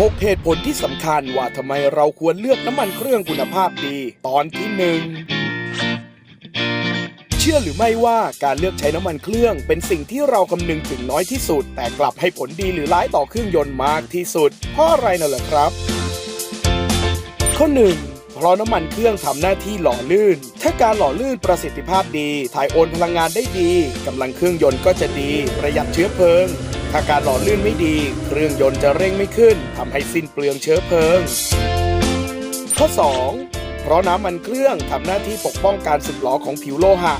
6 เหตุผลที่สำคัญว่าทำไมเราควรเลือกน้ำมันเครื่องคุณภาพดี ตอนที่หนึ่งเชื่อหรือไม่ว่าการเลือกใช้น้ำมันเครื่อง เป็นสิ่งที่เราคำนึงถึงน้อยที่สุด แต่กลับให้ผลดีหรือร้ายต่อเครื่องยนต์มากที่สุด เพราะอะไรน่ะเหรอครับ ข้อหนึ่งเพราะน้ำมันเครื่องทำหน้าที่หล่อลื่น ถ้าการหล่อลื่นประสิทธิภาพดี ถ่ายโอนพลังงานได้ดีกำลังเครื่องยนต์ก็จะดี ประหยัดเชื้อเพลิง ถ้าการหล่อลื่นไม่ดี เครื่องยนต์จะเร่งไม่ขึ้นทำให้สิ้นเปลืองเชื้อเพลิง ข้อ 2 เพราะน้ำมันเครื่องทำหน้าที่ปกป้องการสึกหรอของผิวโลหะ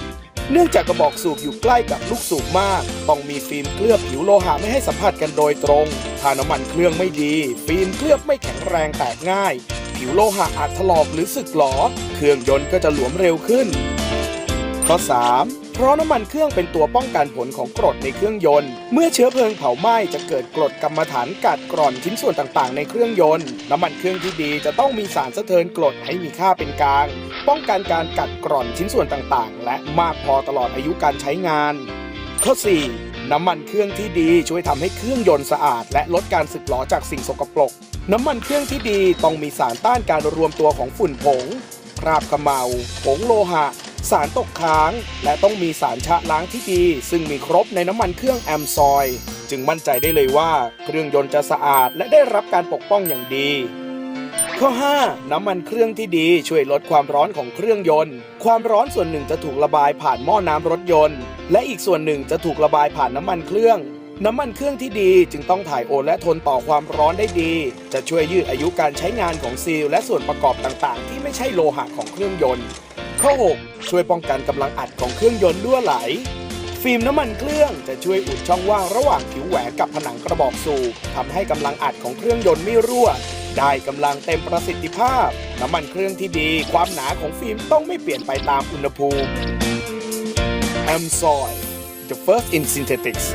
เนื่องจากกระบอกสูบอยู่ใกล้กับลูกสูบมาก ต้องมีฟิล์มเคลือบผิวโลหะไม่ให้สัมผัสกันโดยตรง ถ้าน้ำมันเครื่องไม่ดี ฟิล์มเคลือบไม่แข็งแรงแตกง่าย ผิวโลหะอาจถลอกหรือสึกหรอเครื่องยนต์ก็จะหลวมเร็วขึ้น ข้อ 3 เพราะน้ำมันเครื่องเป็นตัวป้องกันผลของกรดในเครื่องยนต์ เมื่อเชื้อเพลิงเผาไหม้จะเกิดกรดกรรมฐานกัดกร่อนชิ้นส่วนต่างๆ ในเครื่องยนต์ น้ำมันเครื่องที่ดีจะต้องมีสารสะเทินกรดให้มีค่าเป็นกลาง ป้องกันการกัดกร่อนชิ้นส่วนต่างๆ และมากพอตลอดอายุการใช้งาน ข้อ 4 น้ำมันเครื่องที่ดีช่วยทำให้เครื่องยนต์สะอาด และลดการสึกหรอจากสิ่งสกปรก น้ำมันเครื่องที่ดีต้องมีสารต้านการรวมตัวของฝุ่นผง คราบขมเมาผงโลหะ สารตกค้าง และต้องมีสารชะล้างที่ดี ซึ่งมีครบในน้ำมันเครื่องแอมซอย จึงมั่นใจได้เลยว่า เครื่องยนต์จะสะอาดและได้รับการปกป้องอย่างดี ข้อ 5 น้ำมันเครื่องที่ดีช่วยลดความร้อนของเครื่องยนต์ ความร้อนส่วนหนึ่งจะถูกระบายผ่านหม้อน้ำรถยนต์ และอีกส่วนหนึ่งจะถูกระบายผ่านน้ำมันเครื่องน้ำมันเครื่องที่ดีจึงต้องถ่ายโอนและทนต่อความร้อนได้ดี จะช่วยยืดอายุการใช้งานของซีลและส่วนประกอบต่างๆ ที่ไม่ใช่โลหะของเครื่องยนต์ ข้อ 6 ช่วยป้องกันกำลังอัดของเครื่องยนต์รั่วไหล ฟิล์มน้ำมันเครื่องจะช่วยอุดช่องว่างระหว่างผิวแหวนกับผนังกระบอกสูบทำให้กำลังอัดของเครื่องยนต์ไม่รั่ว ได้กำลังเต็มประสิทธิภาพ น้ำมันเครื่องที่ดี ความหนาของฟิล์มต้องไม่เปลี่ยนไปตามอุณหภูมิ a m s o y the first in synthetics